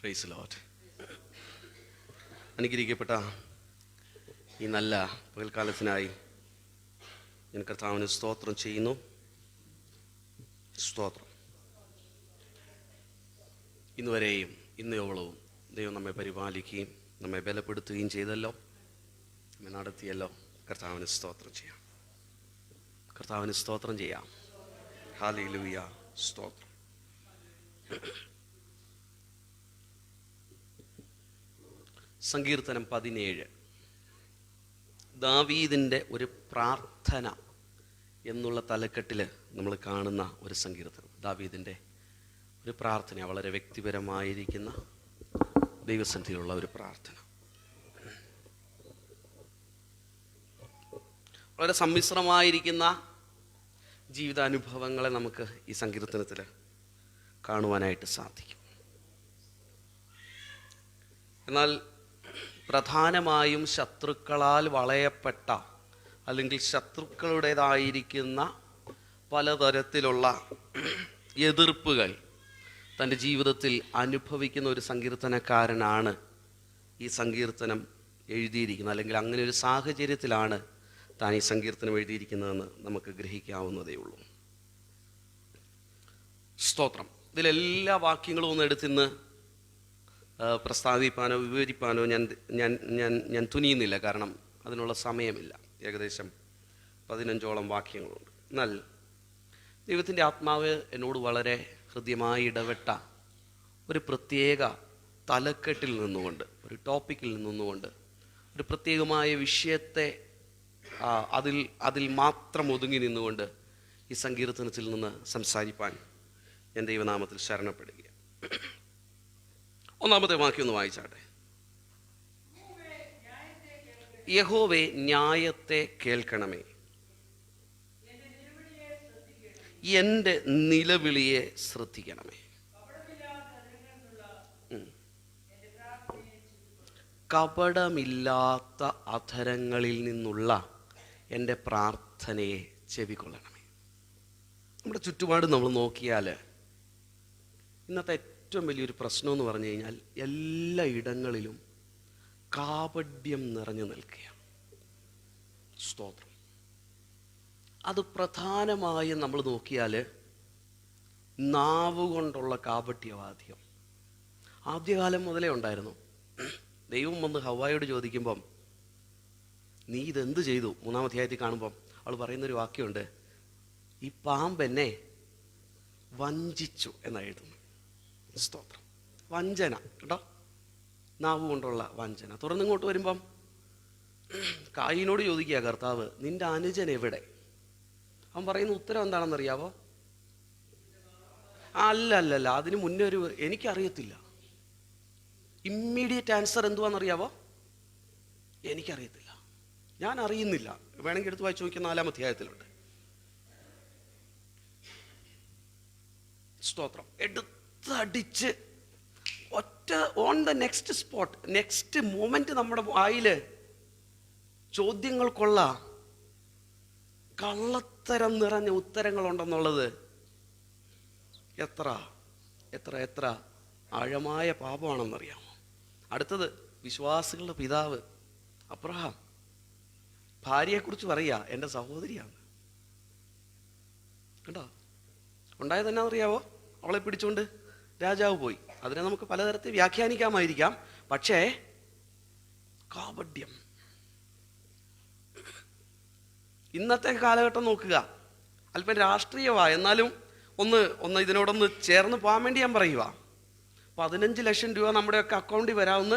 Price ലോട്ട് അനുഗ്രഹിക്കപ്പെട്ട ഈ നല്ല പകൽക്കാലത്തിനായി ഞാൻ കർത്താവിന് സ്തോത്രം ചെയ്യുന്നു. സ്തോത്രം. ഇന്നുവരെയും ഇന്നയോളവും ദൈവം നമ്മെ പരിപാലിക്കുകയും നമ്മെ ബലപ്പെടുത്തുകയും ചെയ്തല്ലോ. നമ്മെ നടത്തിയല്ലോ. കർത്താവിന് സ്തോത്രം ചെയ്യാം. കർത്താവിന് സ്തോത്രം ചെയ്യാം. ഹാലി ലൂയ സ്തോത്രം. സങ്കീർത്തനം പതിനേഴ്. ദാവീദിന്റെ ഒരു പ്രാർത്ഥന എന്നുള്ള തലക്കെട്ടിൽ നമ്മൾ കാണുന്ന ഒരു സങ്കീർത്തനം. ദാവീദിന്റെ ഒരു പ്രാർത്ഥന വളരെ വ്യക്തിപരമായിരിക്കുന്ന ദൈവസന്ധിയിലുള്ള ഒരു പ്രാർത്ഥന. വളരെ സമ്മിശ്രമായിരിക്കുന്ന ജീവിതാനുഭവങ്ങളെ നമുക്ക് ഈ സങ്കീർത്തനത്തിൽ കാണുവാനായിട്ട് സാധിക്കും. എന്നാൽ പ്രധാനമായും ശത്രുക്കളാൽ വളയപ്പെട്ട അല്ലെങ്കിൽ ശത്രുക്കളുടേതായിരിക്കുന്ന പലതരത്തിലുള്ള എതിർപ്പുകൾ തന്റെ ജീവിതത്തിൽ അനുഭവിക്കുന്ന ഒരു സങ്കീർത്തനക്കാരനാണ് ഈ സങ്കീർത്തനം എഴുതിയിരിക്കുന്നത്. അല്ലെങ്കിൽ അങ്ങനെ ഒരു സാഹചര്യത്തിലാണ് താൻ ഈ സങ്കീർത്തനം എഴുതിയിരിക്കുന്നതെന്ന് നമുക്ക് ഗ്രഹിക്കാവുന്നതേ ഉള്ളൂ. സ്തോത്രം. ഇതിലെല്ലാ വാക്യങ്ങളും ഒന്ന് എടുത്തിന്ന് പ്രസ്താവിപ്പാനോ വിവരിപ്പാനോ ഞാൻ ഞാൻ ഞാൻ ഞാൻ തുനിയുന്നില്ല കാരണം അതിനുള്ള സമയമില്ല. ഏകദേശം പതിനഞ്ചോളം വാക്യങ്ങളുണ്ട്. എന്നാൽ ദൈവത്തിന്റെ ആത്മാവ് എന്നോട് വളരെ ഹൃദ്യമായി ഇടപെട്ട ഒരു പ്രത്യേക തലക്കെട്ടിൽ നിന്നുകൊണ്ട് ഒരു ടോപ്പിക്കിൽ നിന്നുകൊണ്ട് ഒരു പ്രത്യേകമായ വിഷയത്തെ അതിൽ അതിൽ മാത്രം ഒതുങ്ങി നിന്നുകൊണ്ട് ഈ സങ്കീർത്തനത്തിൽ നിന്ന് സംസാരിപ്പാൻ ഞാൻ ദൈവനാമത്തിൽ ശരണപ്പെടുകയാണ്. ഒന്നാമത്തെ വാക്യം ഒന്ന് വായിച്ചാട്ടെ. യഹോവേ ന്യായത്തെ കേൾക്കണമേ. എന്റെ നിലവിളിയെ ശ്രദ്ധിക്കണമേ. കപടമില്ലാത്ത അധരങ്ങളിൽ നിന്നുള്ള എന്റെ പ്രാർത്ഥനയെ ചെവികൊള്ളണമേ നമ്മുടെ ചുറ്റുപാട് നമ്മൾ നോക്കിയാൽ ഇന്നത്തെ ഏറ്റവും വലിയൊരു പ്രശ്നം എന്ന് പറഞ്ഞു കഴിഞ്ഞാൽ എല്ലാ ഇടങ്ങളിലും കാപഡ്യം നിറഞ്ഞു നിൽക്കുകയാണ്. സ്തോത്രം. അത് പ്രധാനമായും നമ്മൾ നോക്കിയാൽ നാവ് കൊണ്ടുള്ള കാപട്യവാദ്യം ആദ്യകാലം മുതലേ ഉണ്ടായിരുന്നു. ദൈവം വന്ന് ഹവായോട് ചോദിക്കുമ്പം നീ ഇതെന്ത് ചെയ്തു? മൂന്നാം അധ്യായത്തിൽ കാണുമ്പം അവൾ പറയുന്നൊരു വാക്യമുണ്ട് ഈ പാമ്പെന്നെ വഞ്ചിച്ചു എന്നായിരുന്നു സ്തോത്രം. വഞ്ചന കേട്ടോ? നാവ് കൊണ്ടുള്ള വഞ്ചന. തുറന്നിങ്ങോട്ട് വരുമ്പം കായിനോട് ചോദിക്കുക കർത്താവ് നിന്റെ അനുജൻ എവിടെ? അവൻ പറയുന്ന ഉത്തരം എന്താണെന്ന് അറിയാവോ അല്ല അല്ല അല്ല അതിന് മുന്നേ ഒരു എനിക്കറിയത്തില്ല. ഇമ്മീഡിയറ്റ് ആൻസർ എന്തുവാണെന്നറിയാവോ എനിക്കറിയത്തില്ല. ഞാൻ അറിയുന്നില്ല. വേണമെങ്കിൽ എടുത്ത് വായിച്ചു നോക്കിയ നാലാം അധ്യായത്തിലുണ്ട്. സ്തോത്രം. എടുത്തടിച്ച് ഒറ്റ on the next spot next moment നമ്മുടെ വായിൽ ചോദ്യങ്ങൾക്കുള്ള കള്ളത്തരം നിറഞ്ഞ ഉത്തരങ്ങളുണ്ടെന്നുള്ളത് എത്ര എത്ര എത്ര ആഴമായ പാപമാണെന്നറിയാമോ? അടുത്തത് വിശ്വാസികളുടെ പിതാവ് അബ്രഹാം. ഭാര്യയെക്കുറിച്ച് പറയുക എന്റെ സഹോദരിയാണ്. കേട്ടോ ഉണ്ടായത് അറിയാവോ അവളെ പിടിച്ചുകൊണ്ട് രാജാവ് പോയി. അതിനെ നമുക്ക് പലതരത്തിൽ വ്യാഖ്യാനിക്കാമായിരിക്കാം. പക്ഷേ കാപഡ്യം ഇന്നത്തെ കാലഘട്ടം നോക്കുക. അല്പം രാഷ്ട്രീയമാണ് എന്നാലും ഒന്ന് ഒന്ന് ഇതിനോടൊന്ന് ചേർന്ന് പോകാൻ വേണ്ടി ഞാൻ പറയുക പതിനഞ്ച് ലക്ഷം രൂപ നമ്മുടെയൊക്കെ അക്കൗണ്ടിൽ വരാമെന്ന്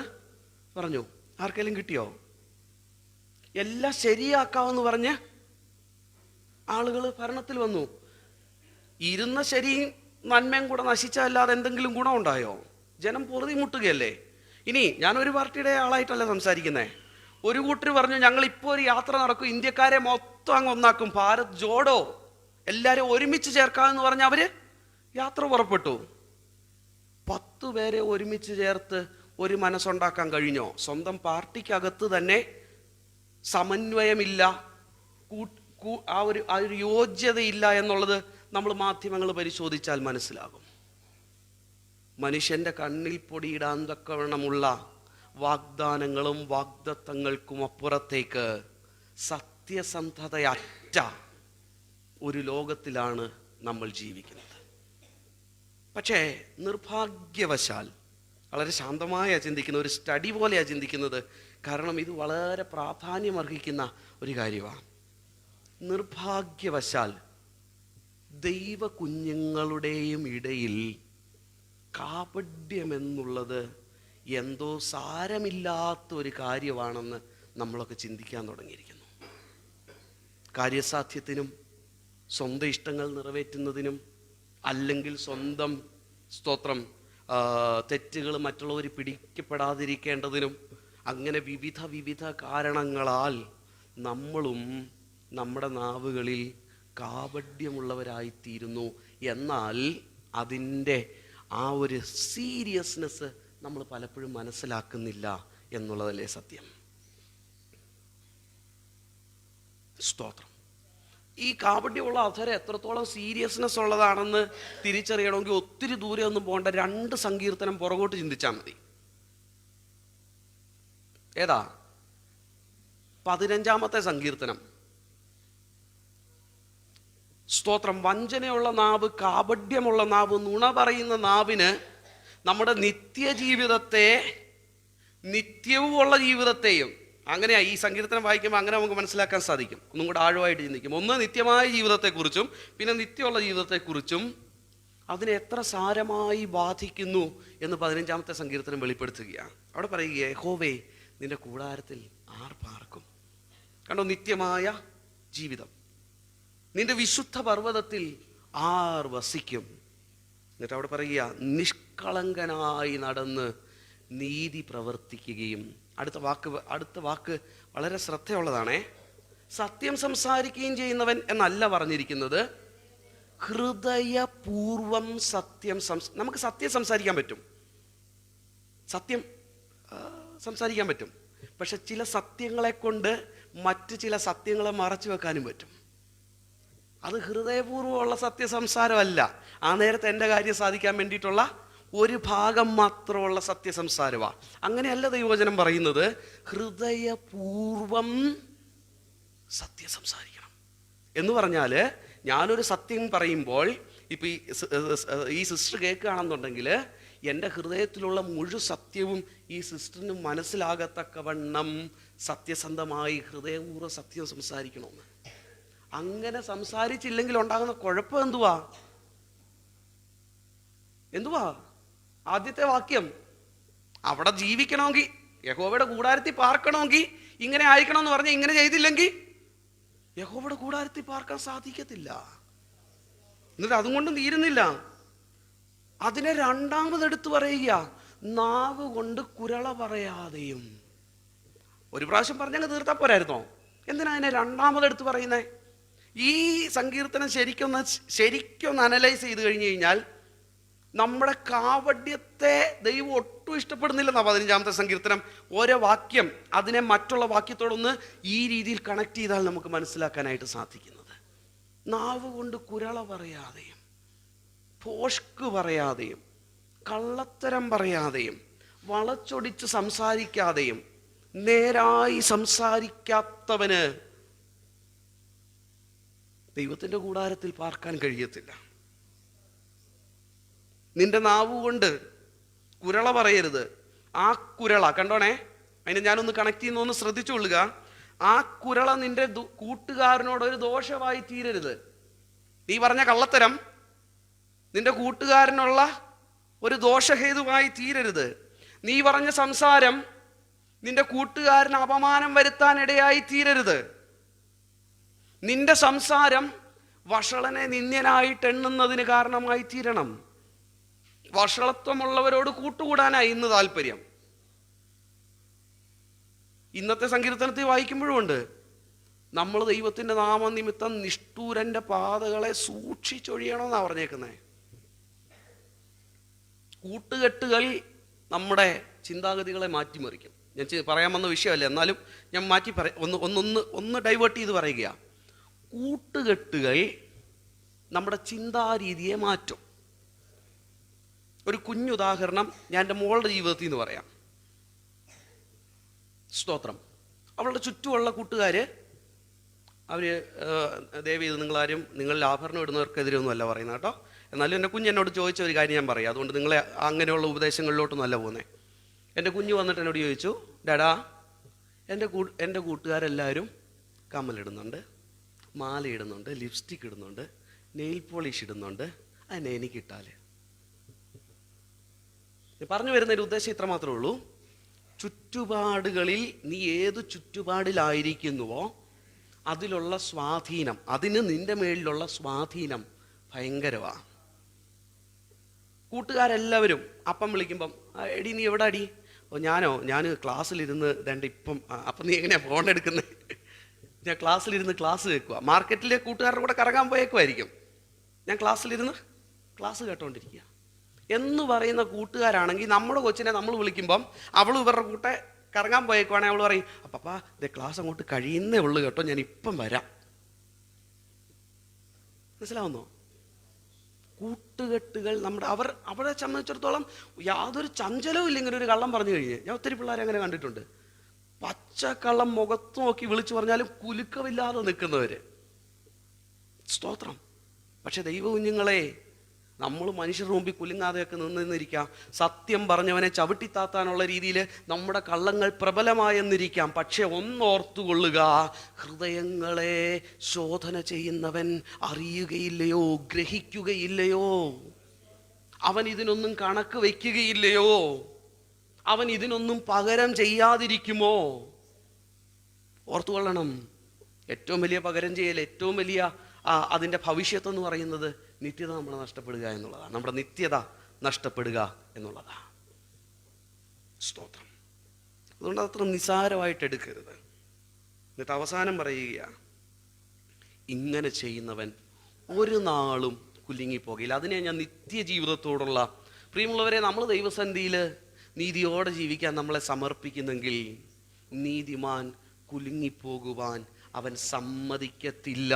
പറഞ്ഞു. ആർക്കെങ്കിലും കിട്ടിയോ? എല്ലാം ശരിയാക്കാമെന്ന് പറഞ്ഞ് ആളുകൾ ഭരണത്തിൽ വന്നു. ഇരുന്ന ശരിയും നന്മയും കൂടെ നശിച്ചല്ലാതെ എന്തെങ്കിലും ഗുണമുണ്ടായോ? ജനം പൊറുതി മുട്ടുകയല്ലേ? ഇനി ഞാനൊരു പാർട്ടിയുടെ ആളായിട്ടല്ല സംസാരിക്കുന്നേ. ഒരു കൂട്ടർ പറഞ്ഞു ഞങ്ങൾ ഇപ്പോൾ ഒരു യാത്ര നടക്കും ഇന്ത്യക്കാരെ മൊത്തം അങ്ങ് ഒന്നാക്കും ഭാരത് ജോഡോ എല്ലാവരും ഒരുമിച്ച് ചേർക്കാമെന്ന് പറഞ്ഞ് അവർ യാത്ര പുറപ്പെട്ടു. പത്ത് പേരെ ഒരുമിച്ച് ചേർത്ത് ഒരു മനസ്സുണ്ടാക്കാൻ കഴിഞ്ഞോ? സ്വന്തം പാർട്ടിക്കകത്ത് തന്നെ സമന്വയമില്ല ആ ഒരു യോഗ്യതയില്ല എന്നുള്ളത് നമ്മൾ മാധ്യമങ്ങൾ പരിശോധിച്ചാൽ മനസ്സിലാകും. മനുഷ്യന്റെ കണ്ണിൽ പൊടിയിടാൻ തക്കവണ്ണമുള്ള വാഗ്ദാനങ്ങളും വാഗ്ദത്തങ്ങൾക്കും അപ്പുറത്തേക്ക് സത്യസന്ധതയറ്റ ഒരു ലോകത്തിലാണ് നമ്മൾ ജീവിക്കുന്നത്. പക്ഷേ നിർഭാഗ്യവശാൽ വളരെ ശാന്തമായ ചിന്തിക്കുന്ന ഒരു സ്റ്റഡി പോലെയാണ് ചിന്തിക്കുന്നത്. കാരണം ഇത് വളരെ പ്രാധാന്യം അർഹിക്കുന്ന ഒരു കാര്യമാണ് നിർഭാഗ്യവശാൽ ദൈവ കുഞ്ഞുങ്ങളുടെയും ഇടയിൽ കാപഡ്യമെന്നുള്ളത് എന്തോ സാരമില്ലാത്ത ഒരു കാര്യമാണെന്ന് നമ്മളൊക്കെ ചിന്തിക്കാൻ തുടങ്ങിയിരിക്കുന്നു. കാര്യസാധ്യത്തിനും സ്വന്തം ഇഷ്ടങ്ങൾ നിറവേറ്റുന്നതിനും അല്ലെങ്കിൽ സ്വന്തം സ്തോത്രം തെറ്റുകൾ മറ്റുള്ളവർ പിടിക്കപ്പെടാതിരിക്കേണ്ടതിനും അങ്ങനെ വിവിധ വിവിധ കാരണങ്ങളാൽ നമ്മളും നമ്മുടെ നാവുകളിൽ കാപഡ്യമുള്ളവരായിത്തീരുന്നു എന്നാൽ അതിന്റെ ആ ഒരു സീരിയസ്നെസ് നമ്മൾ പലപ്പോഴും മനസ്സിലാക്കുന്നില്ല എന്നുള്ളതല്ലേ സത്യം. സ്തോത്രം. ഈ കാപട്യമുള്ള അധരം എത്രത്തോളം സീരിയസ്നെസ് ഉള്ളതാണെന്ന് തിരിച്ചറിയണമെങ്കിൽ ഒത്തിരി ദൂരെ ഒന്നും പോകേണ്ട. രണ്ട് സങ്കീർത്തനം പുറകോട്ട് ചിന്തിച്ചാൽ മതി. ഏതാ? പതിനഞ്ചാമത്തെ സങ്കീർത്തനം. സ്തോത്രം. വഞ്ചനയുള്ള നാവ് കാപഡ്യമുള്ള നാവ് നുണ പറയുന്ന നാവിന് നമ്മുടെ നിത്യജീവിതത്തെ നിത്യവുമുള്ള ജീവിതത്തെയും അങ്ങനെയാണ് ഈ സങ്കീർത്തനം വായിക്കുമ്പോൾ അങ്ങനെ നമുക്ക് മനസ്സിലാക്കാൻ സാധിക്കും. ഒന്നും കൂടെ ആഴമായിട്ട് ചിന്തിക്കും. ഒന്ന് നിത്യമായ ജീവിതത്തെക്കുറിച്ചും പിന്നെ നിത്യമുള്ള ജീവിതത്തെക്കുറിച്ചും അതിനെ എത്ര സാരമായി ബാധിക്കുന്നു എന്ന് പതിനഞ്ചാമത്തെ സങ്കീർത്തനം വെളിപ്പെടുത്തുകയാണ് അവിടെ പറയുക യഹോവേ നിന്റെ കൂടാരത്തിൽ ആർ പാർക്കും കണ്ടോ നിത്യമായ ജീവിതം. നിന്റെ വിശുദ്ധ പർവതത്തിൽ ആർ വസിക്കും. എന്നിട്ട് അവിടെ പറയുക നിഷ്കളങ്കനായി നടന്ന് നീതി പ്രവർത്തിക്കുകയും. അടുത്ത വാക്ക് അടുത്ത വാക്ക് വളരെ ശ്രദ്ധയുള്ളതാണേ. സത്യം സംസാരിക്കുകയും ചെയ്യുന്നവൻ എന്നല്ല പറഞ്ഞിരിക്കുന്നത്. ഹൃദയപൂർവം സത്യം സംസ് നമുക്ക് സത്യം സംസാരിക്കാൻ പറ്റും. സത്യം സംസാരിക്കാൻ പറ്റും. പക്ഷെ ചില സത്യങ്ങളെ കൊണ്ട് മറ്റ് ചില സത്യങ്ങളെ മറച്ചു വെക്കാനും പറ്റും. അത് ഹൃദയപൂർവമുള്ള സത്യസംസാരമല്ല. ആ നേരത്തെ എന്റെ കാര്യം സാധിക്കാൻ വേണ്ടിയിട്ടുള്ള ഒരു ഭാഗം മാത്രമുള്ള സത്യസംസാരമാണ് അങ്ങനെയല്ല ദൈവവചനം പറയുന്നത്. ഹൃദയപൂർവം സത്യസംസാരിക്കണം. എന്ന് പറഞ്ഞാൽ ഞാനൊരു സത്യം പറയുമ്പോൾ ഇപ്പം ഈ ഈ സിസ്റ്റർ കേൾക്കുകയാണെന്നുണ്ടെങ്കിൽ എന്റെ ഹൃദയത്തിലുള്ള മുഴു സത്യവും ഈ സിസ്റ്ററിന് മനസ്സിലാകത്തക്കവണ്ണം സത്യസന്ധമായി ഹൃദയപൂർവം സത്യം സംസാരിക്കണമെന്ന്. അങ്ങനെ സംസാരിച്ചില്ലെങ്കിൽ ഉണ്ടാകുന്ന കുഴപ്പം എന്തുവാ? എന്തുവാ? ആദ്യത്തെ വാക്യം അവിടെ ജീവിക്കണമെങ്കിൽ യഹോവയുടെ കൂടാരത്തിൽ പാർക്കണമെങ്കിൽ ഇങ്ങനെ ആയിരിക്കണമെന്ന് പറഞ്ഞ് ഇങ്ങനെ ചെയ്തില്ലെങ്കിൽ യഹോവയുടെ കൂടാരത്തിൽ പാർക്കാൻ സാധിക്കത്തില്ല. എന്നിട്ട് അതുകൊണ്ടും തീരുന്നില്ല. അതിനെ രണ്ടാമതെടുത്ത് പറയുക നാവ് കൊണ്ട് കുരള പറയാതെയും. ഒരു പ്രാവശ്യം പറഞ്ഞങ്ങ് തീർത്താ പോരായിരുന്നോ? എന്തിനാ അതിനെ രണ്ടാമതെടുത്ത് പറയുന്നേ? ഈ സങ്കീർത്തനം ശരിക്കൊന്ന് ശരിക്കൊന്ന് അനലൈസ് ചെയ്ത് കഴിഞ്ഞു കഴിഞ്ഞാൽ നമ്മുടെ കാവഡ്യത്തെ ദൈവം ഒട്ടും ഇഷ്ടപ്പെടുന്നില്ല എന്നാ പതിനഞ്ചാമത്തെ സങ്കീർത്തനം. ഓരോ വാക്യം അതിനെ മറ്റുള്ള വാക്യത്തോടൊന്ന് ഈ രീതിയിൽ കണക്ട് ചെയ്താൽ നമുക്ക് മനസ്സിലാക്കാനായിട്ട് സാധിക്കുന്നത്. നാവ് കൊണ്ട് കുരള പറയാതെയും പോഷ്ക്ക് പറയാതെയും കള്ളത്തരം പറയാതെയും വളച്ചൊടിച്ച് സംസാരിക്കാതെയും നേരായി സംസാരിക്കാത്തവന് ദൈവത്തിന്റെ കൂടാരത്തിൽ പാർക്കാൻ കഴിയത്തില്ല. നിന്റെ നാവ് കൊണ്ട് കുരള പറയരുത്. ആ കുരള കണ്ടോണേ? അതിനെ ഞാനൊന്ന് കണക്ട് ചെയ്യുന്ന ഒന്ന് ശ്രദ്ധിച്ചുകൊള്ളുക. ആ കുരള നിന്റെ കൂട്ടുകാരനോട് ഒരു ദോഷമായി തീരരുത്. നീ പറഞ്ഞ കള്ളത്തരം നിന്റെ കൂട്ടുകാരനുള്ള ഒരു ദോഷഹേതുവായി തീരരുത്. നീ പറഞ്ഞ സംസാരം നിന്റെ കൂട്ടുകാരന് അപമാനം വരുത്താൻ ഇടയായി തീരരുത്. നിന്റെ സംസാരം വഷളനെ നിന്ദ്യനായിട്ട് എണ്ണുന്നതിന് കാരണമായി തീരണം. വഷളത്വമുള്ളവരോട് കൂട്ടുകൂടാനായി ഇന്ന് താല്പര്യം ഇന്നത്തെ സങ്കീർത്തനത്തിൽ വായിക്കുമ്പോഴുമുണ്ട് നമ്മൾ ദൈവത്തിന്റെ നാമനിമിത്തം നിഷ്ഠൂരന്റെ പാതകളെ സൂക്ഷിച്ചൊഴിയണമെന്നാണ് പറഞ്ഞേക്കുന്നത് കൂട്ടുകെട്ടുകൾ നമ്മുടെ ചിന്താഗതികളെ മാറ്റിമറിക്കും. ഞാൻ പറയാൻ വന്ന വിഷയമല്ല എന്നാലും ഞാൻ മാറ്റി പറ ഒന്ന് ഒന്നൊന്ന് ഒന്ന് ഡൈവേർട്ട് ചെയ്ത് പറയുക കൂട്ടുകെട്ടുകൾ നമ്മുടെ ചിന്താരീതിയെ മാറ്റും. ഒരു കുഞ്ഞുദാഹരണം ഞാൻ എന്റെ മോളുടെ ജീവിതത്തിൽ നിന്ന് പറയാം. സ്തോത്രം. അവളുടെ ചുറ്റുമുള്ള കൂട്ടുകാർ അവർ ദേവി ഇത് നിങ്ങളാരും നിങ്ങളിൽ ആഭരണം ഇടുന്നവർക്കെതിരെ ഒന്നും അല്ല പറയുന്നത് കേട്ടോ. എന്നാലും എന്റെ കുഞ്ഞ് എന്നോട് ചോദിച്ച ഒരു കാര്യം ഞാൻ പറയാം. അതുകൊണ്ട് നിങ്ങളെ അങ്ങനെയുള്ള ഉപദേശങ്ങളിലോട്ടൊന്നും അല്ല പോകുന്നത് എന്റെ കുഞ്ഞ് വന്നിട്ട് എന്നോട് ചോദിച്ചു ഡാഡാ എന്റെ കൂ എന്റെ കൂട്ടുകാരെല്ലാവരും കമ്മലിടുന്നുണ്ട്. മാല ഇടുന്നുണ്ട് ലിപ്സ്റ്റിക് ഇടുന്നുണ്ട് നെയിൽ പോളിഷ് ഇടുന്നുണ്ട്. അതിനെ എനിക്കിട്ടാൽ പറഞ്ഞു വരുന്ന ഒരു ഉദ്ദേശം ഇത്ര മാത്രമേ ഉള്ളൂ. ചുറ്റുപാടുകളിൽ നീ ഏത് ചുറ്റുപാടിലായിരിക്കുന്നുവോ അതിലുള്ള സ്വാധീനം അതിന് നിന്റെ മേളിലുള്ള സ്വാധീനം ഭയങ്കരവാ. കൂട്ടുകാരെല്ലാവരും അപ്പം വിളിക്കുമ്പം എടി നീ എവിടെ അടി ഓ ഞാനോ? ഞാൻ ക്ലാസ്സിലിരുന്ന് ദണ്ട് ഇപ്പം അപ്പം നീ എങ്ങനെയാ ഫോൺ എടുക്കുന്നത് ഞാൻ ക്ലാസ്സിലിരുന്ന് ക്ലാസ് കേൾക്കുക മാർക്കറ്റിലെ കൂട്ടുകാരുടെ കൂടെ കറങ്ങാൻ പോയേക്കുമായിരിക്കും ഞാൻ ക്ലാസ്സിലിരുന്ന് ക്ലാസ് കേട്ടോണ്ടിരിക്കുക എന്ന് പറയുന്ന കൂട്ടുകാരാണെങ്കിൽ നമ്മുടെ കൊച്ചിനെ നമ്മൾ വിളിക്കുമ്പം അവൾ ഇവരുടെ കൂട്ടെ കറങ്ങാൻ പോയേക്കുവാണെങ്കിൽ അവൾ പറയും അപ്പപ്പാ ഇത് ക്ലാസ് അങ്ങോട്ട് കഴിയുന്നേ ഉള്ളൂ കേട്ടോ ഞാൻ ഇപ്പം വരാം. മനസ്സിലാവുന്നോ? കൂട്ടുകെട്ടുകൾ നമ്മുടെ അവർ അവരെ സംബന്ധിച്ചിടത്തോളം യാതൊരു ചഞ്ചലവും ഇല്ലെങ്കിൽ ഒരു കള്ളം പറഞ്ഞു കഴിഞ്ഞ്. ഞാൻ ഒത്തിരി പിള്ളേരെ അങ്ങനെ കണ്ടിട്ടുണ്ട്. പച്ചക്കള്ളം മുഖത്ത് നോക്കി വിളിച്ചു പറഞ്ഞാലും കുലുക്കമില്ലാതെ നിൽക്കുന്നവര്. സ്തോത്രം. പക്ഷെ ദൈവ കുഞ്ഞുങ്ങളെ നമ്മൾ മനുഷ്യരുടെ മുമ്പിൽ കുലുങ്ങാതെയൊക്കെ നിന്ന് നിന്നിരിക്കാം. സത്യം പറഞ്ഞവനെ ചവിട്ടിത്താത്താനുള്ള രീതിയിൽ നമ്മുടെ കള്ളങ്ങൾ പ്രബലമായെന്നിരിക്കാം. പക്ഷെ ഒന്നോർത്തുകൊള്ളുക ഹൃദയങ്ങളെ ശോധന ചെയ്യുന്നവൻ അറിയുകയില്ലയോ ഗ്രഹിക്കുകയില്ലയോ? അവൻ ഇതിനൊന്നും കണക്ക് വയ്ക്കുകയില്ലയോ? അവൻ ഇതിനൊന്നും പകരം ചെയ്യാതിരിക്കുമോ? ഓർത്തുകൊള്ളണം ഏറ്റവും വലിയ പകരം ചെയ്യൽ ഏറ്റവും വലിയ അതിന്റെ ഭവിഷ്യത്ത് എന്ന് പറയുന്നത് നിത്യത നമ്മൾ നഷ്ടപ്പെടുക എന്നുള്ളതാണ്. നമ്മുടെ നിത്യത നഷ്ടപ്പെടുക എന്നുള്ളതാണ് സ്തോത്രം. അതുകൊണ്ട് അത്ര നിസാരമായിട്ട് എടുക്കരുത്. എന്നിട്ട് അവസാനം പറയുക ഇങ്ങനെ ചെയ്യുന്നവൻ ഒരു നാളും കുലുങ്ങിപ്പോകില്ല അതിനെ ഞാൻ നിത്യ നിത്യജീവിതത്തോടുള്ള പ്രിയമുള്ളവരെ നമ്മൾ ദൈവസന്ധിയിൽ നീതിയോടെ ജീവിക്കാൻ നമ്മളെ സമർപ്പിക്കുന്നെങ്കിൽ നീതിമാൻ കുലുങ്ങിപ്പോകുവാൻ അവൻ സമ്മതിക്കത്തില്ല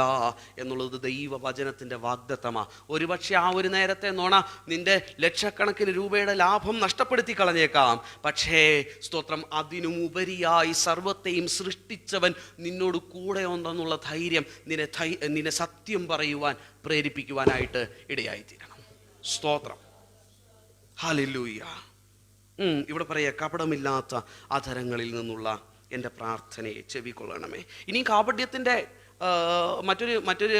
എന്നുള്ളത് ദൈവവചനത്തിന്റെ വാഗ്ദത്തമാണ് ഒരുപക്ഷെ ആ ഒരു നേരത്തെ നോണ നിന്റെ ലക്ഷക്കണക്കിന് രൂപയുടെ ലാഭം നഷ്ടപ്പെടുത്തി കളഞ്ഞേക്കാം. പക്ഷേ സ്തോത്രം അതിനും ഉപരിയായി സർവത്തെയും സൃഷ്ടിച്ചവൻ നിന്നോട് കൂടെ ഉണ്ടെന്നുള്ള ധൈര്യം നിന്നെ ധൈ നിന്നെ സത്യം പറയുവാൻ പ്രേരിപ്പിക്കുവാനായിട്ട് ഇടയായിത്തീരണം. സ്തോത്രം. ഹാലില്ലൂയ്യ. ഉം, ഇവിടെ പറയുക കപടമില്ലാത്ത അധരങ്ങളിൽ നിന്നുള്ള എന്റെ പ്രാർത്ഥനയെ ചെവിക്കൊള്ളണമേ. ഇനി കാപട്യത്തിന്റെ മറ്റൊരു മറ്റൊരു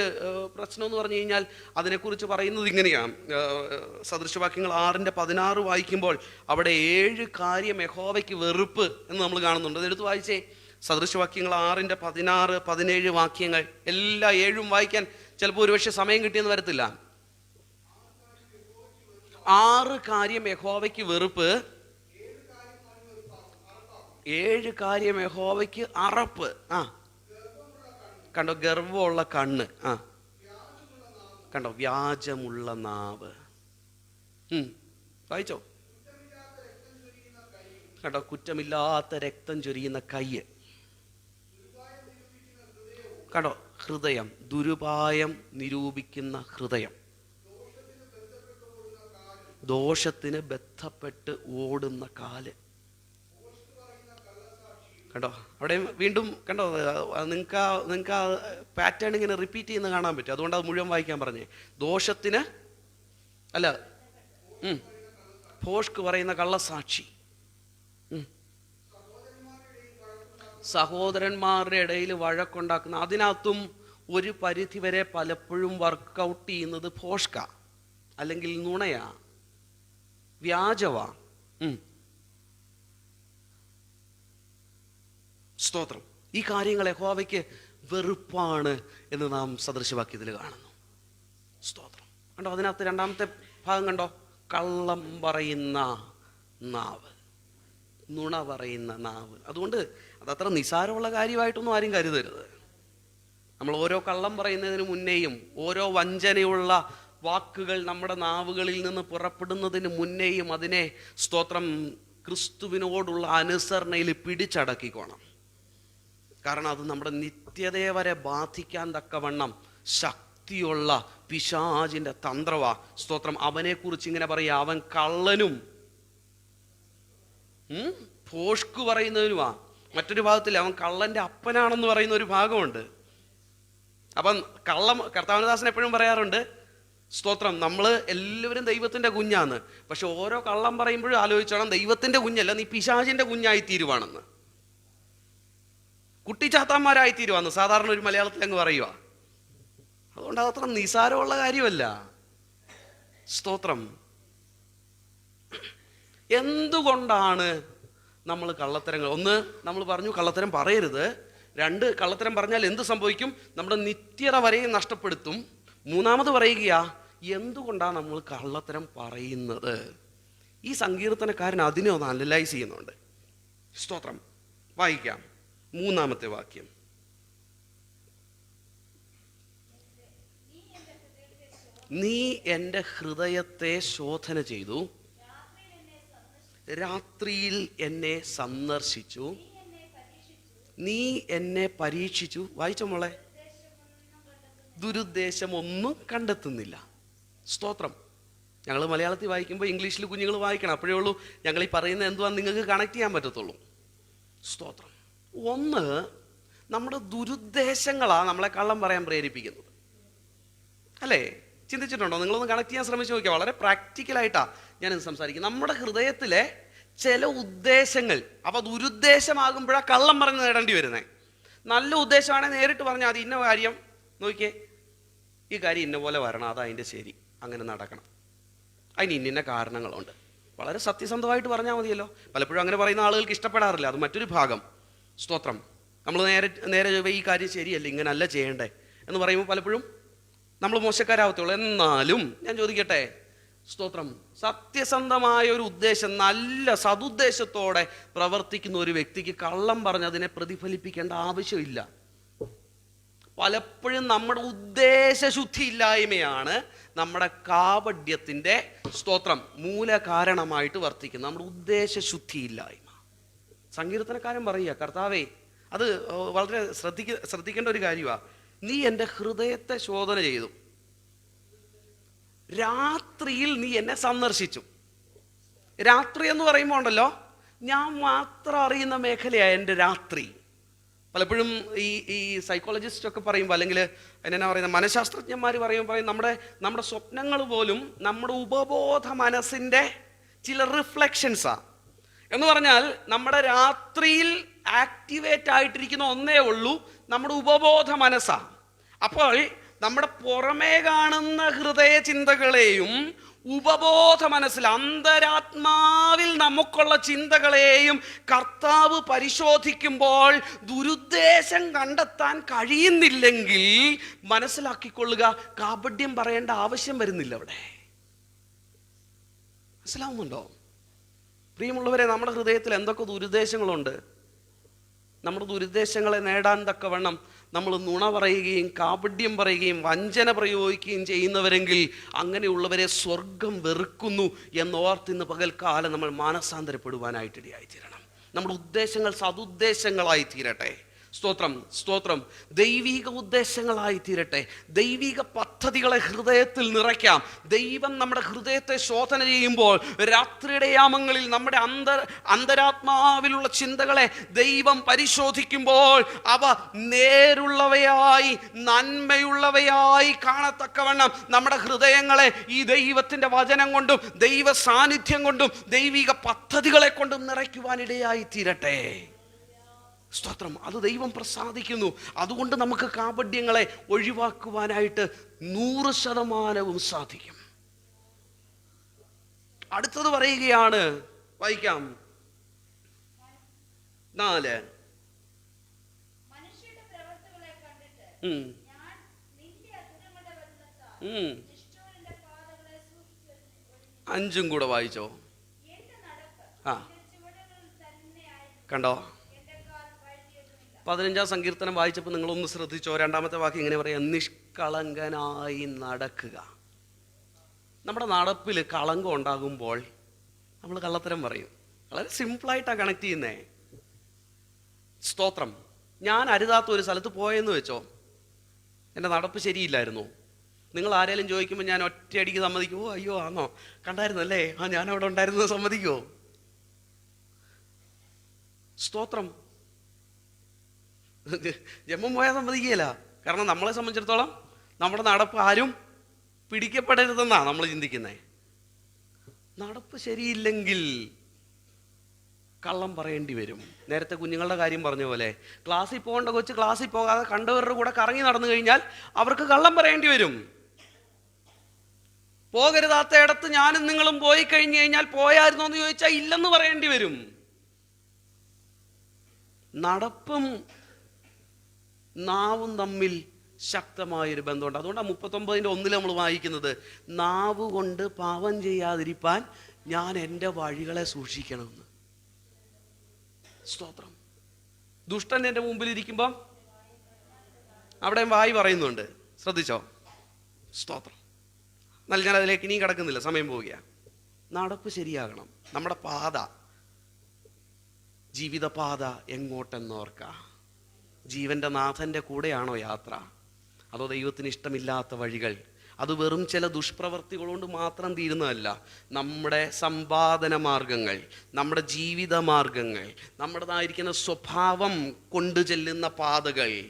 പ്രശ്നം എന്ന് പറഞ്ഞു കഴിഞ്ഞാൽ അതിനെക്കുറിച്ച് പറയുന്നത് ഇങ്ങനെയാണ്. സദൃശവാക്യങ്ങൾ ആറിന്റെ പതിനാറ് വായിക്കുമ്പോൾ അവിടെ ഏഴ് കാര്യം യഹോവയ്ക്ക് വെറുപ്പ് എന്ന് നമ്മൾ കാണുന്നുണ്ട്. അതെടുത്ത് വായിച്ചേ. സദൃശവാക്യങ്ങൾ ആറിന്റെ പതിനാറ് പതിനേഴ് വാക്യങ്ങൾ എല്ലാ ഏഴും വായിക്കാൻ ചിലപ്പോൾ ഒരുപക്ഷെ സമയം കിട്ടിയെന്ന് വരത്തില്ല. ആറ് കാര്യം യഹോവയ്ക്ക് വെറുപ്പ് ഏഴ് കാര്യം യഹോവയ്ക്ക് അറപ്പ്. ആ. കണ്ടോ ഗർവമുള്ള കണ്ണ്. ആ. കണ്ടോ വ്യാജമുള്ള നാവ്. വായിച്ചോ? കണ്ടോ കുറ്റമില്ലാത്ത രക്തം ചൊരിയുന്ന കയ്യ്. കണ്ടോ ഹൃദയം ദുരുപായം നിരൂപിക്കുന്ന ഹൃദയം. ദോഷത്തിന് ബന്ധപ്പെട്ട് ഓടുന്ന കാൽ. കണ്ടോ? അവിടെ വീണ്ടും കണ്ടോ? നിങ്ങൾക്ക് നിങ്ങൾക്ക് ആ പാറ്റേൺ ഇങ്ങനെ റിപ്പീറ്റ് ചെയ്യുന്ന കാണാൻ പറ്റും. അതുകൊണ്ട് അത് മുഴുവൻ വായിക്കാൻ പറഞ്ഞേ. ദോഷത്തിന് അല്ല. ഭോഷ്ക്ക് പറയുന്ന കള്ളസാക്ഷി. സഹോദരന്മാരുടെ ഇടയിൽ വഴക്കുണ്ടാക്കുന്ന അതിനകത്തും ഒരു പരിധി വരെ പലപ്പോഴും വർക്കൗട്ട് ചെയ്യുന്നത് ഭോഷ്ക. അല്ലെങ്കിൽ നുണയാ. വ്യാജവാ. സ്തോത്രം. ഈ കാര്യങ്ങൾ യഹോവയ്ക്ക് വെറുപ്പാണ് എന്ന് നാം സദൃശവാക്യത്തിൽ കാണുന്നു. സ്തോത്രം. കണ്ടോ അതിനകത്ത് രണ്ടാമത്തെ ഭാഗം കണ്ടോ? കള്ളം പറയുന്ന നാവ്. നുണ പറയുന്ന നാവ്. അതുകൊണ്ട് അതത്ര നിസാരമുള്ള കാര്യമായിട്ടൊന്നും ആരും കരുതരുത്. നമ്മൾ ഓരോ കള്ളം പറയുന്നതിന് മുന്നേയും ഓരോ വഞ്ചനയുള്ള വാക്കുകൾ നമ്മുടെ നാവുകളിൽ നിന്ന് പുറപ്പെടുന്നതിന് മുന്നേയും അതിനെ സ്തോത്രം ക്രിസ്തുവിനോടുള്ള അനുസരണയിൽ പിടിച്ചടക്കിക്കോണം. കാരണം അത് നമ്മുടെ നിത്യതയെ വരെ ബാധിക്കാൻ തക്കവണ്ണം ശക്തിയുള്ള പിശാജിന്റെ തന്ത്രവാ. സ്തോത്രം. അവനെക്കുറിച്ച് ഇങ്ങനെ പറയാ. അവൻ കള്ളനും. പോഷ്കു ഭോഷ്കു പറയുന്നവനുമാ മറ്റൊരു ഭാഗത്തിൽ അവൻ കള്ളന്റെ അപ്പനാണെന്ന് പറയുന്ന ഒരു ഭാഗമുണ്ട്. അപ്പം കള്ളം കർത്താവനദാസൻ എപ്പോഴും പറയാറുണ്ട് സ്തോത്രം നമ്മൾ എല്ലാവരും ദൈവത്തിന്റെ കുഞ്ഞാന്ന്. പക്ഷെ ഓരോ കള്ളം പറയുമ്പോഴും ആലോചിച്ചോണം ദൈവത്തിന്റെ കുഞ്ഞല്ല നീ പിശാചിന്റെ കുഞ്ഞായി തീരുവാണെന്ന് കുട്ടിച്ചാത്താന്മാരായി തീരുവാന്ന് സാധാരണ ഒരു മലയാളത്തിൽ അങ്ങ് പറയുക അതുകൊണ്ട് അതത്ര നിസാരമുള്ള കാര്യമല്ല. സ്തോത്രം. എന്തുകൊണ്ടാണ് നമ്മൾ കള്ളത്തരങ്ങൾ? ഒന്ന് നമ്മൾ പറഞ്ഞു കള്ളത്തരം പറയരുത്. രണ്ട് കള്ളത്തരം പറഞ്ഞാൽ എന്ത് സംഭവിക്കും? നമ്മുടെ നിത്യത വരെയും നഷ്ടപ്പെടുത്തും. മൂന്നാമത് പറയുകയാ എന്തുകൊണ്ടാണ് നമ്മൾ കള്ളത്തരം പറയുന്നത്? ഈ സങ്കീർത്തനക്കാരൻ അതിനെ ഒന്ന് അനലൈസ് ചെയ്യുന്നുണ്ട്. സ്തോത്രം. വായിക്കാം. മൂന്നാമത്തെ വാക്യം. നീ എന്റെ ഹൃദയത്തെ ശോധന ചെയ്തു. രാത്രിയിൽ എന്നെ സന്ദർശിച്ചു. നീ എന്നെ പരീക്ഷിച്ചു. വായിച്ചോ മോളെ? ദുരുദ്ദേശമൊന്നും കണ്ടെത്തുന്നില്ല. സ്തോത്രം. ഞങ്ങൾ മലയാളത്തിൽ വായിക്കുമ്പോൾ ഇംഗ്ലീഷിൽ കുഞ്ഞുങ്ങൾ വായിക്കണം. അപ്പോഴേ ഉള്ളൂ ഞങ്ങൾ ഈ പറയുന്ന എന്തുവാന്ന് നിങ്ങൾക്ക് കണക്ട് ചെയ്യാൻ പറ്റത്തുള്ളൂ. സ്തോത്രം. ഒന്ന് നമ്മുടെ ദുരുദ്ദേശങ്ങളാണ് നമ്മളെ കള്ളം പറയാൻ പ്രേരിപ്പിക്കുന്നത്. അല്ലേ? ചിന്തിച്ചിട്ടുണ്ടോ? നിങ്ങളൊന്ന് കണക്ട് ചെയ്യാൻ ശ്രമിച്ചു നോക്കിയാൽ വളരെ പ്രാക്ടിക്കലായിട്ടാണ് ഞാനിത് സംസാരിക്കുന്നത്. നമ്മുടെ ഹൃദയത്തിലെ ചില ഉദ്ദേശങ്ങൾ അവ ദുരുദ്ദേശമാകുമ്പോഴാണ് കള്ളം പറഞ്ഞ് നേടേണ്ടി വരുന്നത് നല്ല ഉദ്ദേശമാണെങ്കിൽ നേരിട്ട് പറഞ്ഞാൽ അത് ഇന്ന കാര്യം. നോക്കിയേ. ഈ കാര്യം ഇന്ന പോലെ വരണം അതാ അതിന്റെ ശരി. അങ്ങനെ നടക്കണം. അതിന് ഇന്നിന്ന കാരണങ്ങളുണ്ട്. വളരെ സത്യസന്ധമായിട്ട് പറഞ്ഞാൽ മതിയല്ലോ. പലപ്പോഴും അങ്ങനെ പറയുന്ന ആളുകൾക്ക് ഇഷ്ടപ്പെടാറില്ല. അത് മറ്റൊരു ഭാഗം. സ്തോത്രം. നമ്മൾ നേരെ നേരെ ഈ കാര്യം ശരിയല്ല? ഇങ്ങനല്ല ചെയ്യേണ്ടേ? എന്ന് പറയുമ്പോൾ പലപ്പോഴും നമ്മൾ മോശക്കാരാവത്തുള്ളൂ. എന്നാലും ഞാൻ ചോദിക്കട്ടെ? സ്തോത്രം. സത്യസന്ധമായ ഒരു ഉദ്ദേശം നല്ല സതുദ്ദേശത്തോടെ പ്രവർത്തിക്കുന്ന ഒരു വ്യക്തിക്ക് കള്ളം പറഞ്ഞ് അതിനെ പ്രതിഫലിപ്പിക്കേണ്ട ആവശ്യമില്ല. പലപ്പോഴും നമ്മുടെ ഉദ്ദേശശുദ്ധി ഇല്ലായ്മയാണ് നമ്മുടെ കാവഡ്യത്തിന്റെ സ്തോത്രം മൂലകാരണമായിട്ട് വർത്തിക്കുന്നത്. നമ്മുടെ ഉദ്ദേശശുദ്ധി ഇല്ലായ്മ സങ്കീർത്തനക്കാരൻ പറയുക കർത്താവേ അത് വളരെ ശ്രദ്ധിക്ക ശ്രദ്ധിക്കേണ്ട ഒരു കാര്യമാണ് നീ എന്റെ ഹൃദയത്തെ ശോധന ചെയ്തു. രാത്രിയിൽ നീ എന്നെ സന്ദർശിച്ചു. രാത്രി എന്ന് പറയുമ്പോൾ ഉണ്ടല്ലോ ഞാൻ മാത്രം അറിയുന്ന മേഖലയാണ് എന്റെ രാത്രി. പലപ്പോഴും ഈ ഈ സൈക്കോളജിസ്റ്റ് ഒക്കെ പറയുമ്പോൾ അല്ലെങ്കിൽ എന്നാ പറയുന്നത് മനഃശാസ്ത്രജ്ഞന്മാർ പറയുമ്പോൾ പറയും നമ്മുടെ നമ്മുടെ സ്വപ്നങ്ങൾ പോലും നമ്മുടെ ഉപബോധ മനസ്സിന്റെ ചില റിഫ്ലക്ഷൻസാണ് എന്ന് പറഞ്ഞാൽ നമ്മുടെ രാത്രിയിൽ ആക്ടിവേറ്റ് ആയിട്ടിരിക്കുന്ന ഒന്നേ ഉള്ളൂ നമ്മുടെ ഉപബോധ മനസ്സാണ് അപ്പോൾ നമ്മുടെ പുറമേ കാണുന്ന ഹൃദയ ചിന്തകളെയും ഉപബോധ മനസ്സിൽ അന്തരാത്മാവിൽ നമുക്കുള്ള ചിന്തകളെയും കർത്താവ് പരിശോധിക്കുമ്പോൾ ദുരുദ്ദേശം കണ്ടെത്താൻ കഴിയുന്നില്ലെങ്കിൽ മനസ്സിലാക്കിക്കൊള്ളുക. കാപഡ്യം പറയേണ്ട ആവശ്യം വരുന്നില്ല അവിടെ. മനസ്സിലാവുന്നുണ്ടോ? പ്രിയമുള്ളവരെ നമ്മുടെ ഹൃദയത്തിൽ എന്തൊക്കെ ദുരുദ്ദേശങ്ങളുണ്ട്? നമ്മുടെ ദുരുദ്ദേശങ്ങളെ നേടാൻ തക്കവണ്ണം നമ്മൾ നുണ പറയുകയും കാപഡ്യം പറയുകയും വഞ്ചന പ്രയോഗിക്കുകയും ചെയ്യുന്നവരെങ്കിൽ അങ്ങനെയുള്ളവരെ സ്വർഗം വെറുക്കുന്നു എന്നോർത്തിന്ന് പകൽക്കാലം നമ്മൾ മാനസാന്തരപ്പെടുവാനായിട്ടിടയായി തീരണം. നമ്മുടെ ഉദ്ദേശങ്ങൾ സതുദ്ദേശങ്ങളായി തീരട്ടെ. സ്തോത്രം സ്തോത്രം. ദൈവിക ഉദ്ദേശങ്ങളായി തീരട്ടെ. ദൈവിക പദ്ധതികളെ ഹൃദയത്തിൽ നിറയ്ക്കാം. ദൈവം നമ്മുടെ ഹൃദയത്തെ ശോധന ചെയ്യുമ്പോൾ രാത്രിയുടെ യാമങ്ങളിൽ നമ്മുടെ അന്തർ അന്തരാത്മാവിലുള്ള ചിന്തകളെ ദൈവം പരിശോധിക്കുമ്പോൾ അവ നേരുള്ളവയായി നന്മയുള്ളവയായി കാണത്തക്കവണ്ണം നമ്മുടെ ഹൃദയങ്ങളെ ഈ ദൈവത്തിന്റെ വചനം കൊണ്ടും ദൈവ സാന്നിധ്യം കൊണ്ടും ദൈവിക പദ്ധതികളെ കൊണ്ടും നിറയ്ക്കുവാനിടയായി തീരട്ടെ. സ്തോത്രം. അത് ദൈവം പ്രസാദിക്കുന്നു. അതുകൊണ്ട് നമുക്ക് കാപഡ്യങ്ങളെ ഒഴിവാക്കുവാനായിട്ട് നൂറ് ശതമാനവും സാധിക്കും. അടുത്തത് പറയുകയാണ് വായിക്കാം. നാല്. അഞ്ചും കൂടെ വായിച്ചോ. ആ. കണ്ടോ? പതിനഞ്ചാം സങ്കീർത്തനം വായിച്ചപ്പോൾ നിങ്ങളൊന്ന് ശ്രദ്ധിച്ചോ? രണ്ടാമത്തെ വാക്ക് ഇങ്ങനെ പറയാം നിഷ്കളങ്കനായി നടക്കുക. നമ്മുടെ നടപ്പിൽ കളങ്കം ഉണ്ടാകുമ്പോൾ നമ്മൾ കള്ളത്തരം പറയും. വളരെ സിമ്പിളായിട്ടാണ് കണക്ട് ചെയ്യുന്നേ. സ്തോത്രം. ഞാൻ അരുതാത്ത ഒരു സ്ഥലത്ത് പോയെന്ന് വെച്ചോ? എന്റെ നടപ്പ് ശരിയില്ലായിരുന്നു. നിങ്ങൾ ആരെങ്കിലും ചോദിക്കുമ്പോൾ ഞാൻ ഒറ്റയടിക്ക് സമ്മതിക്കുമോ അയ്യോ ആണോ കണ്ടായിരുന്നല്ലേ? ആ ഞാൻ അവിടെ ഉണ്ടായിരുന്നത് സമ്മതിക്കുമോ സ്തോത്രം. ജമ്മം പോയാൽ സമ്മതിക്കുകയില്ല. കാരണം നമ്മളെ സംബന്ധിച്ചിടത്തോളം നമ്മുടെ നടപ്പ് ആരും പിടിക്കപ്പെടരുതെന്നാണ് നമ്മൾ ചിന്തിക്കുന്നത് നടപ്പ് ശരിയില്ലെങ്കിൽ കള്ളം പറയേണ്ടി വരും. നേരത്തെ കുഞ്ഞുങ്ങളുടെ കാര്യം പറഞ്ഞ പോലെ ക്ലാസ്സിൽ പോകേണ്ട കൊച്ച് ക്ലാസ്സിൽ പോകാതെ കണ്ടവരുടെ കൂടെ കറങ്ങി നടന്നു കഴിഞ്ഞാൽ അവർക്ക് കള്ളം പറയേണ്ടി വരും. പോകരുതാത്ത ഇടത്ത് ഞാനും നിങ്ങളും പോയി കഴിഞ്ഞു കഴിഞ്ഞാൽ പോയായിരുന്നോ എന്ന് ചോദിച്ചാൽ ഇല്ലെന്ന് പറയേണ്ടി വരും. നടപ്പും നാവും തമ്മിൽ ശക്തമായൊരു ബന്ധമുണ്ട്. അതുകൊണ്ടാണ് മുപ്പത്തൊമ്പതിന്റെ ഒന്നിൽ നമ്മൾ വായിക്കുന്നത് നാവ് കൊണ്ട് പാവം ചെയ്യാതിരിപ്പാൻ ഞാൻ എന്റെ വഴികളെ സൂക്ഷിക്കണമെന്ന്. സ്തോത്രം. ദുഷ്ടൻ എന്റെ മുമ്പിൽ ഇരിക്കുമ്പം അവിടെ വായി പറയുന്നുണ്ട്. ശ്രദ്ധിച്ചോ? സ്തോത്രം. എന്നാൽ ഞാൻ അതിലേക്ക് ഇനിയും കിടക്കുന്നില്ല. സമയം പോവുക നടപ്പ് ശരിയാകണം. നമ്മുടെ പാത ജീവിതപാത എങ്ങോട്ടെന്നോർക്ക. ജീവന്റെ നാഥന്റെ കൂടെയാണോ യാത്ര? അതോ ദൈവത്തിന് ഇഷ്ടമില്ലാത്ത വഴികൾ? അത് വെറും ചില ദുഷ്പ്രവർത്തികൾ കൊണ്ട് മാത്രം തീരുന്നതല്ല. നമ്മുടെ സമ്പാദന മാർഗങ്ങൾ നമ്മുടെ ജീവിത മാർഗങ്ങൾ നമ്മുടേതായിരിക്കുന്ന സ്വഭാവം കൊണ്ടു ചെല്ലുന്ന പാതകൾ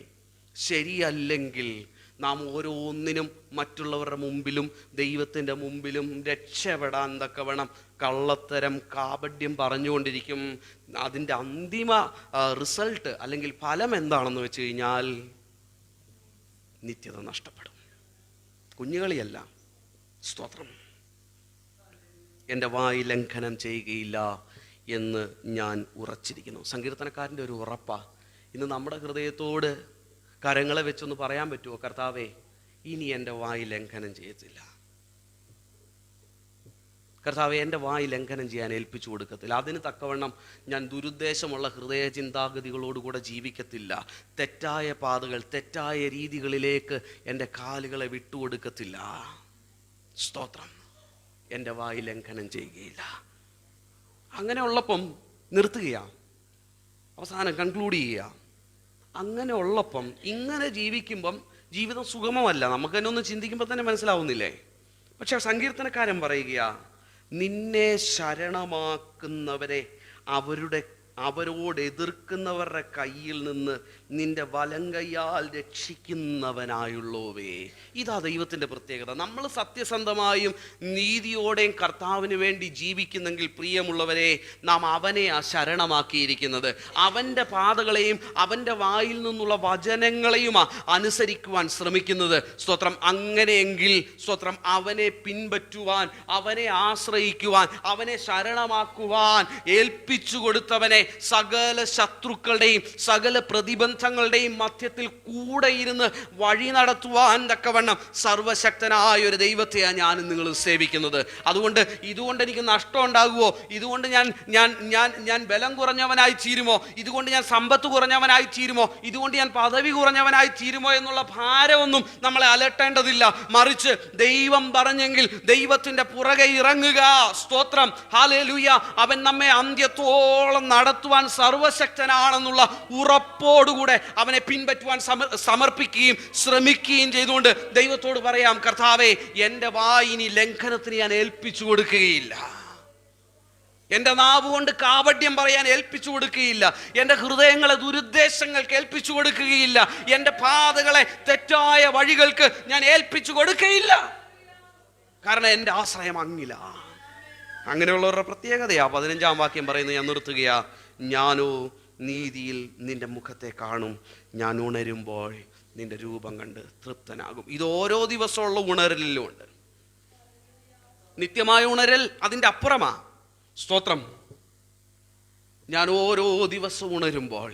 ശരിയല്ലെങ്കിൽ നാം ഓരോന്നിനും മറ്റുള്ളവരുടെ മുമ്പിലും ദൈവത്തിന്റെ മുമ്പിലും രക്ഷപ്പെടാൻ തക്കവണ്ണം കള്ളത്തരം കാപഡ്യം പറഞ്ഞുകൊണ്ടിരിക്കും. അതിന്റെ അന്തിമ റിസൾട്ട് അല്ലെങ്കിൽ ഫലം എന്താണെന്ന് വെച്ച് കഴിഞ്ഞാൽ നിത്യത നഷ്ടപ്പെടും. കുഞ്ഞുകളിയല്ല സ്തോത്രം. എന്റെ വായി ലംഘനം ചെയ്യുകയില്ല എന്ന് ഞാൻ ഉറച്ചിരിക്കുന്നു. സങ്കീർത്തനക്കാരന്റെ ഒരു ഉറപ്പാണ് ഇന്ന് നമ്മുടെ ഹൃദയത്തോട് കരങ്ങളെ വെച്ചൊന്ന് പറയാൻ പറ്റുമോ കർത്താവേ ഇനി എന്റെ വായി ലംഘനം ചെയ്യത്തില്ല. കർത്താവെ എന്റെ വായി ലംഘനം ചെയ്യാൻ ഏൽപ്പിച്ചു കൊടുക്കത്തില്ല. അതിന് തക്കവണ്ണം ഞാൻ ദുരുദ്ദേശമുള്ള ഹൃദയ ചിന്താഗതികളോടുകൂടെ ജീവിക്കത്തില്ല. തെറ്റായ പാതകൾ തെറ്റായ രീതികളിലേക്ക് എന്റെ കാലുകളെ വിട്ടുകൊടുക്കത്തില്ല. സ്തോത്രം. എന്റെ വായി ലംഘനം ചെയ്യുകയില്ല. അങ്ങനെ ഉള്ളപ്പം നിർത്തുകയാണ്. അവസാനം കൺക്ലൂഡ് ചെയ്യുക അങ്ങനെ ഉള്ളപ്പം ഇങ്ങനെ ജീവിക്കുമ്പം ജീവിതം സുഗമമല്ല. നമുക്ക് തന്നെ ഒന്ന് ചിന്തിക്കുമ്പോൾ തന്നെ മനസ്സിലാവുന്നില്ലേ? പക്ഷെ സങ്കീർത്തനക്കാരൻ പറയുക നിന്നെ ശരണമാക്കുന്നവരെ അവരുടെ അവരോട് എതിർക്കുന്നവരുടെ കയ്യിൽ നിന്ന് നിന്റെ വലങ്കയ്യാൽ രക്ഷിക്കുന്നവനായുള്ളവേ. ഇതാ ദൈവത്തിന്റെ പ്രത്യേകത. നമ്മൾ സത്യസന്ധമായും നീതിയോടെയും കർത്താവിന് വേണ്ടി ജീവിക്കുന്നെങ്കിൽ പ്രിയമുള്ളവരെ നാം അവനെ ആ ശരണമാക്കിയിരിക്കുന്നത്. അവന്റെ പാതകളെയും അവന്റെ വായിൽ നിന്നുള്ള വചനങ്ങളെയും അനുസരിക്കുവാൻ ശ്രമിക്കുന്നത്. സ്തോത്രം. അങ്ങനെയെങ്കിൽ സ്തോത്രം അവനെ പിൻപറ്റുവാൻ അവനെ ആശ്രയിക്കുവാൻ അവനെ ശരണമാക്കുവാൻ ഏൽപ്പിച്ചു കൊടുത്തവനെ സകല ശത്രുക്കളുടെയും സകല പ്രതിബന്ധങ്ങളുടെയും മധ്യത്തിൽ കൂടെ ഇരുന്ന് വഴി നടത്തുവാൻ തക്കവണ്ണം സർവശക്തനായ ഒരു ദൈവത്തെയാണ് ഞാൻ നിങ്ങൾ സേവിക്കുന്നത്. അതുകൊണ്ട് ഇതുകൊണ്ട് എനിക്ക് നഷ്ടം ഉണ്ടാകുമോ ഇതുകൊണ്ട് ഞാൻ ഞാൻ ഞാൻ ഞാൻ ബലം കുറഞ്ഞവനായി തീരുമോ? ഇതുകൊണ്ട് ഞാൻ സമ്പത്ത് കുറഞ്ഞവനായി തീരുമോ? ഇതുകൊണ്ട് ഞാൻ പദവി കുറഞ്ഞവനായി തീരുമോ എന്നുള്ള ഭാരമൊന്നും നമ്മളെ അലട്ടേണ്ടതില്ല. മറിച്ച് ദൈവം പറഞ്ഞെങ്കിൽ ദൈവത്തിന്റെ പുറകെ ഇറങ്ങുക. സ്തോത്രം. ഹാലേ അവൻ നമ്മെ അന്ത്യത്തോളം നടത്തുവാൻ സർവശക്തനാണെന്നുള്ള ഉറപ്പോടുകൂടെ അവനെ പിൻപറ്റുവാൻ സമ- സമർപ്പിക്കുകയും ശ്രമിക്കുകയും ചെയ്തുകൊണ്ട് ദൈവത്തോട് പറയാം കർത്താവേ എന്റെ വായിനി ലംഘനത്തിന് ഞാൻ ഏൽപ്പിച്ചു കൊടുക്കുകയില്ല. എന്റെ നാവ് കൊണ്ട് കാപട്യം പറയാൻ ഏൽപ്പിച്ചു കൊടുക്കുകയില്ല. എന്റെ ഹൃദയങ്ങളെ ദുരുദ്ദേശങ്ങൾക്ക് ഏൽപ്പിച്ചു കൊടുക്കുകയില്ല. എന്റെ പാതകളെ തെറ്റായ വഴികൾക്ക് ഞാൻ ഏൽപ്പിച്ചു കൊടുക്കുകയില്ല. കാരണം എന്റെ ആശ്രയം അങ്ങില്ല അങ്ങനെയുള്ളവരുടെ പ്രത്യേകതയാ പതിനഞ്ചാം വാക്യം പറയുന്നത് ഞാൻ നിർത്തുകയാ. ഞാനോ നീതിയിൽ നിന്റെ മുഖത്തെ കാണും. ഞാൻ ഉണരുമ്പോൾ നിന്റെ രൂപം കണ്ട് തൃപ്തനാകും. ഇത് ഓരോ ദിവസമുള്ള ഉണരലിലും ഉണ്ട്. നിത്യമായ ഉണരൽ അതിന്റെ അപ്പുറമാ. സ്തോത്രം. ഞാൻ ഓരോ ദിവസം ഉണരുമ്പോൾ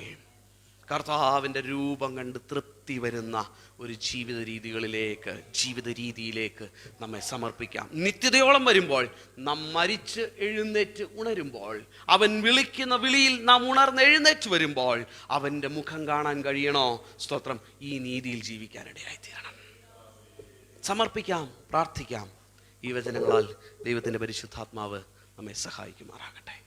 കർത്താവിന്റെ രൂപം കണ്ട് തൃപ്തി വരുന്ന ഒരു ജീവിത രീതികളിലേക്ക് ജീവിത രീതിയിലേക്ക് നമ്മെ സമർപ്പിക്കാം. നിത്യതയോളം വരുമ്പോൾ നാം മരിച്ച് എഴുന്നേറ്റ് ഉണരുമ്പോൾ അവൻ വിളിക്കുന്ന വിളിയിൽ നാം ഉണർന്ന് എഴുന്നേറ്റ് വരുമ്പോൾ അവന്റെ മുഖം കാണാൻ കഴിയണോ? സ്തോത്രം. ഈ നീതിയിൽ ജീവിക്കാനിടയായി തീരണം സമർപ്പിക്കാം പ്രാർത്ഥിക്കാം. ഈ വചനങ്ങളാൽ ദൈവത്തിന്റെ പരിശുദ്ധാത്മാവ് നമ്മെ സഹായിക്കുമാറാകട്ടെ.